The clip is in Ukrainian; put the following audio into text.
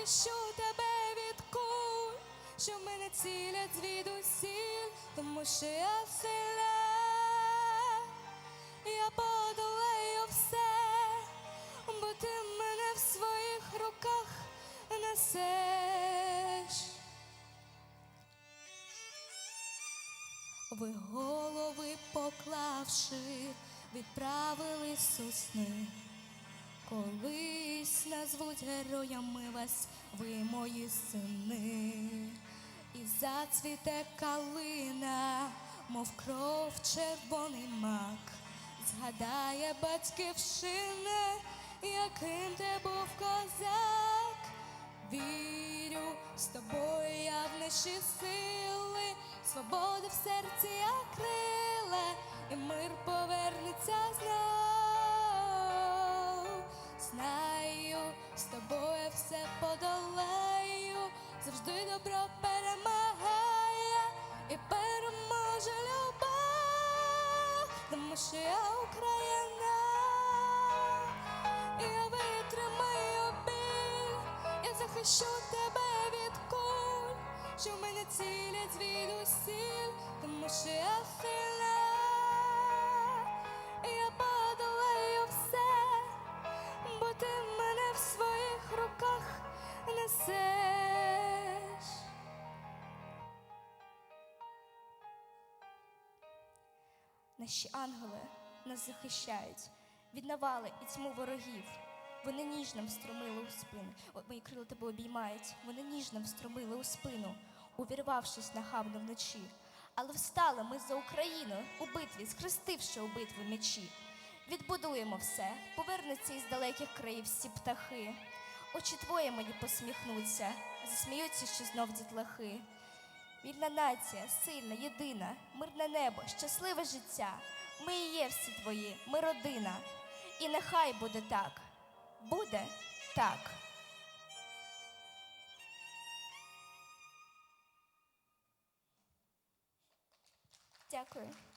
захищу тебе від куль, що мене цілять звідусіль, тому що я сильна, я подолаю все, бо ти мене в своїх руках несеш. Ви голови поклавши, відправились у сни. Колись назвуть героями вас, ви мої сини. І зацвіте калина, мов кров червоний мак. Згадає батьківщини, яким ти був козак. Вірю, з тобою я в наші сили, свобода в серці як крила, і мир повернеться добро перемагає і переможе любов, тому що я Україна. Я витримаю біль, я захищу тебе від куль, що в мене цілять звідусіль, тому що я сильна, я подолаю все, бо ти мене в своїх руках несеш. Наші ангели нас захищають від навали і тьму ворогів. Вони ніжно встромили у спину. Мої крила тебе обіймають. Вони ніжно встромили у спину, увірвавшись нахабно вночі. Але встали ми за Україну у битві, схрестивши у битву мечі. Відбудуємо все, повернуться із далеких країв всі птахи. Очі твої мені посміхнуться, засміються ще знов дітлахи. Вільна нація, сильна, єдина, мирне небо, щасливе життя. Ми і є всі твої, ми родина. І нехай буде так. Буде так. Дякую.